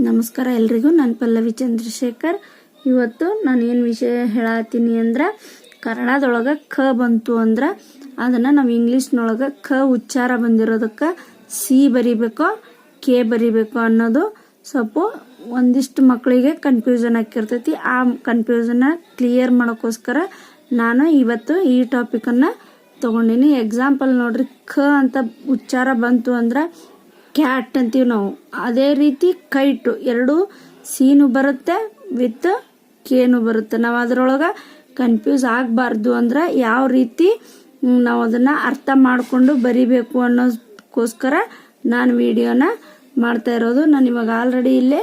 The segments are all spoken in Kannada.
ನಮಸ್ಕಾರ ಎಲ್ರಿಗೂ. ನಾನು ಪಲ್ಲವಿ ಚಂದ್ರಶೇಖರ್. ಇವತ್ತು ನಾನು ಏನು ವಿಷಯ ಹೇಳತ್ತೀನಿ ಅಂದ್ರೆ, ಕನ್ನಡದೊಳಗೆ ಖ ಬಂತು ಅಂದ್ರೆ, ಅದನ್ನು ನಾವು ಇಂಗ್ಲೀಷ್ನೊಳಗೆ ಖ ಉಚ್ಚಾರ ಬಂದಿರೋದಕ್ಕೆ ಸಿ ಬರಿಬೇಕು, ಕೆ ಬರಿಬೇಕು ಅನ್ನೋದು ಸ್ವಲ್ಪ ಒಂದಿಷ್ಟು ಮಕ್ಕಳಿಗೆ ಕನ್ಫ್ಯೂಷನ್ ಆಗಿರ್ತೈತಿ ಆ ಕನ್ಫ್ಯೂಷನ್ನ ಕ್ಲಿಯರ್ ಮಾಡೋಕ್ಕೋಸ್ಕರ ನಾನು ಇವತ್ತು ಈ ಟಾಪಿಕನ್ನು ತೊಗೊಂಡಿನಿ. ಎಕ್ಸಾಂಪಲ್ ನೋಡ್ರಿ ಖ ಅಂತ ಉಚ್ಚಾರ ಬಂತು ಅಂದ್ರೆ ಕ್ಯಾಟ್ ಅಂತೀವಿ ನಾವು. ಅದೇ ರೀತಿ ಕೈಟು. ಎರಡು ಸೀನು ಬರುತ್ತೆ, ವಿತ್ ಕೇನು ಬರುತ್ತೆ. ನಾವು ಅದರೊಳಗೆ ಕನ್ಫ್ಯೂಸ್ ಆಗಬಾರ್ದು ಅಂದ್ರೆ ಯಾವ ರೀತಿ ನಾವು ಅದನ್ನು ಅರ್ಥ ಮಾಡಿಕೊಂಡು ಬರಿಬೇಕು ಅನ್ನೋದಕ್ಕೋಸ್ಕರ ನಾನು ವಿಡಿಯೋನ ಮಾಡ್ತಾ ಇರೋದು. ನಾನು ಇವಾಗ ಆಲ್ರೆಡಿ ಇಲ್ಲೇ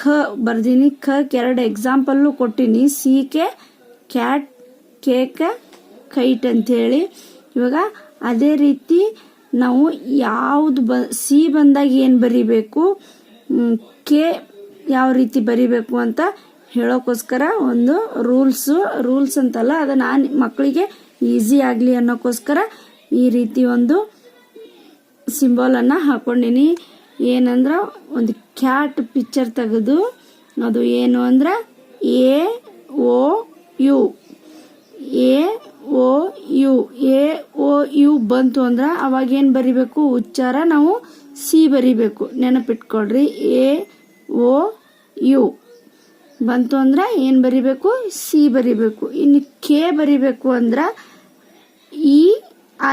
ಖ ಬರ್ದೀನಿ. ಖಕ್ಕೆ ಎರಡು ಎಕ್ಸಾಂಪಲ್ಲು ಕೊಟ್ಟಿನಿ. C K cat, cake, kite ಅಂಥೇಳಿ ಇವಾಗ ಅದೇ ರೀತಿ ನಾವು ಯಾವುದು ಬ, ಸಿ ಬಂದಾಗ ಏನು ಬರಿಬೇಕು? ಕೆ ಯಾವ ರೀತಿ ಬರಿಬೇಕು ಅಂತ ಹೇಳೋಕ್ಕೋಸ್ಕರ ಒಂದು ರೂಲ್ಸು, ರೂಲ್ಸ್ ಅಂತಲ್ಲ, ಅದು ನಾನು ಮಕ್ಕಳಿಗೆ ಈಸಿ ಆಗಲಿ ಅನ್ನೋಕ್ಕೋಸ್ಕರ ಈ ರೀತಿ ಒಂದು ಸಿಂಬಲನ್ನು ಹಾಕ್ಕೊಂಡಿನಿ ಏನಂದ್ರೆ ಒಂದು ಕ್ಯಾಟ್ ಪಿಕ್ಚರ್ ತೆಗೆದು, ಅದು ಏನು ಅಂದ್ರೆ A, O, U A O U A O U ಬಂತು ಅಂದ್ರೆ ಅವಾಗ ಏನು ಬರಿಬೇಕು? ಉಚ್ಚಾರ ನಾವು ಸಿ ಬರಿಬೇಕು. ನೆನಪಿಟ್ಕೊಳ್ರಿ. A, O, U. ಬಂತು ಅಂದ್ರೆ ಏನು ಬರಿಬೇಕು? ಸಿ ಬರಿಬೇಕು. ಇನ್ನು ಕೆ ಬರಿಬೇಕು ಅಂದ್ರೆ ಇ,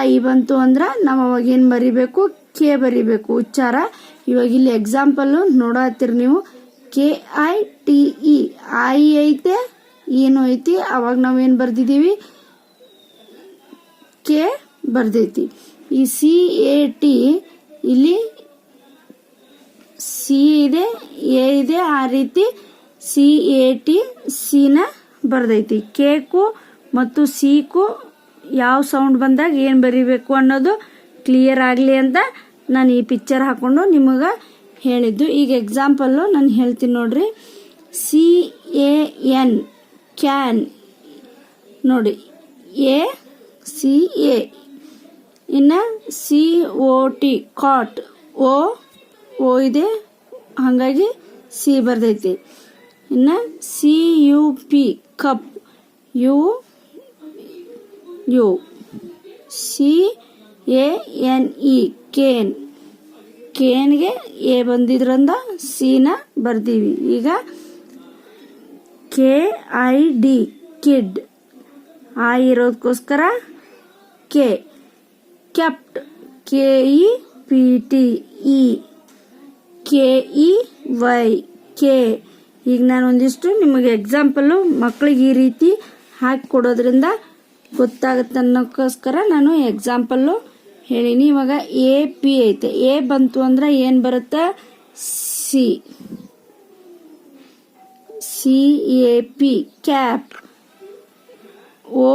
ಐ ಬಂತು ಅಂದ್ರೆ ನಾವು ಅವಾಗ ಏನು ಬರಿಬೇಕು? ಕೆ ಬರಿಬೇಕು. ಉಚ್ಚಾರ ಇವಾಗ ಇಲ್ಲಿ ಎಕ್ಸಾಂಪಲ್ಲು ನೋಡತ್ತೀರಿ ನೀವು. K, I, T, E. I ಐತೆ, ಏನು ಐತಿ? ಅವಾಗ ನಾವೇನು ಬರ್ದಿದ್ದೀವಿ? ಕೆ ಬರ್ದೈತಿ. ಈ ಸಿ ಎ ಟಿ ಇಲ್ಲಿ ಸಿ ಇದೆ ಎ ಇದೆ, ಆ ರೀತಿ ಸಿ ಎ ಟಿ ಸಿನ ಬರ್ದೈತಿ. ಕೇಕು ಮತ್ತು ಸಿಕು ಯಾವ ಸೌಂಡ್ ಬಂದಾಗ ಏನು ಬರಿಬೇಕು ಅನ್ನೋದು ಕ್ಲಿಯರ್ ಆಗಲಿ ಅಂತ ನಾನು ಈ ಪಿಕ್ಚರ್ ಹಾಕೊಂಡು ನಿಮಗೆ ಹೇಳಿದ್ದು. ಈಗ ಎಕ್ಸಾಂಪಲ್ಲು ನಾನು ಹೇಳ್ತೀನಿ ನೋಡ್ರಿ. ಸಿ ಎ ಎನ್ ಕ್ಯಾನ್ ನೋಡಿ. ಎ ಸಿ ಎ ಇನ್ನು C O T cot O O ಇದೆ. ಹಾಗಾಗಿ ಸಿ ಬರ್ದೈತಿ. ಇನ್ನು C U P cup U U C A N E cane ಕೇನ್ಗೆ A ಬಂದಿದ್ರಿಂದ ಸಿನ ಬರ್ದೀವಿ. ಈಗ ಕೆ ಐ ಡಿ ಕಿಡ್ ಆ ಇರೋದಕ್ಕೋಸ್ಕರ K kept K E P T E K E Y K ಈಗ ನಾನು ಒಂದಿಷ್ಟು ನಿಮಗೆ ಎಕ್ಸಾಂಪಲ್ಲು ಮಕ್ಕಳಿಗೆ ಈ ರೀತಿ ಹಾಕಿ ಕೊಡೋದ್ರಿಂದ ಗೊತ್ತಾಗುತ್ತೆ ಅನ್ನೋಕ್ಕೋಸ್ಕರ ನಾನು ಎಕ್ಸಾಂಪಲ್ಲು ಹೇಳಿನಿ. ಇವಾಗ ಎ ಪಿ ಐತೆ. ಎ ಬಂತು ಅಂದ್ರೆ ಏನು ಬರುತ್ತೆ? C C A P cap O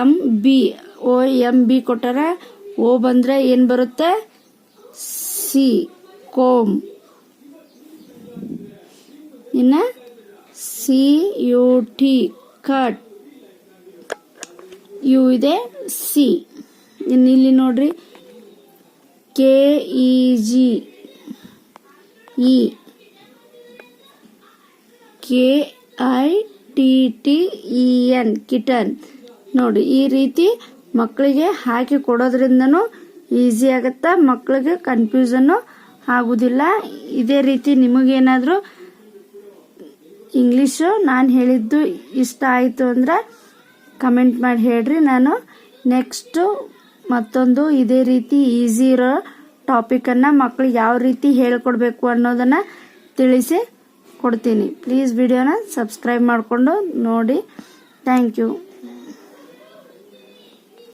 M B O M B ಕೊಟ್ಟಾರ ಓ ಬಂದರೆ ಏನು ಬರುತ್ತೆ? C, comb. ಇನ್ನು C, U, T, cut. U ಇದೆ ಸಿ. ಇನ್ನು ಇಲ್ಲಿ ನೋಡ್ರಿ. K, E, G, E. K, I, T T, E, N, kitten. ನೋಡಿ, ಈ ರೀತಿ ಮಕ್ಕಳಿಗೆ ಹಾಕಿ ಕೊಡೋದ್ರಿಂದನೂ ಈಸಿ ಆಗುತ್ತೆ? ಮಕ್ಕಳಿಗೆ ಕನ್ಫ್ಯೂಸನ್ನು ಆಗುವುದಿಲ್ಲ ಇದೇ ರೀತಿ ನಿಮಗೇನಾದರೂ ಇಂಗ್ಲೀಷು ನಾನು ಹೇಳಿದ್ದು ಇಷ್ಟ ಆಯಿತು ಅಂದ್ರೆ ಕಮೆಂಟ್ ಮಾಡಿ ಹೇಳ್ರಿ. ನಾನು ನೆಕ್ಸ್ಟು ಮತ್ತೊಂದು ಇದೇ ರೀತಿ ಈಸಿ ಇರೋ ಟಾಪಿಕನ್ನು ಮಕ್ಕಳಿಗೆ ಯಾವ ರೀತಿ ಹೇಳ್ಕೊಡ್ಬೇಕು ಅನ್ನೋದನ್ನು ತಿಳಿಸಿ ಕೊಡ್ತೀನಿ. ಪ್ಲೀಸ್ ವಿಡಿಯೋನ ಸಬ್ಸ್ಕ್ರೈಬ್ ಮಾಡಿಕೊಂಡು ನೋಡಿ. Thank you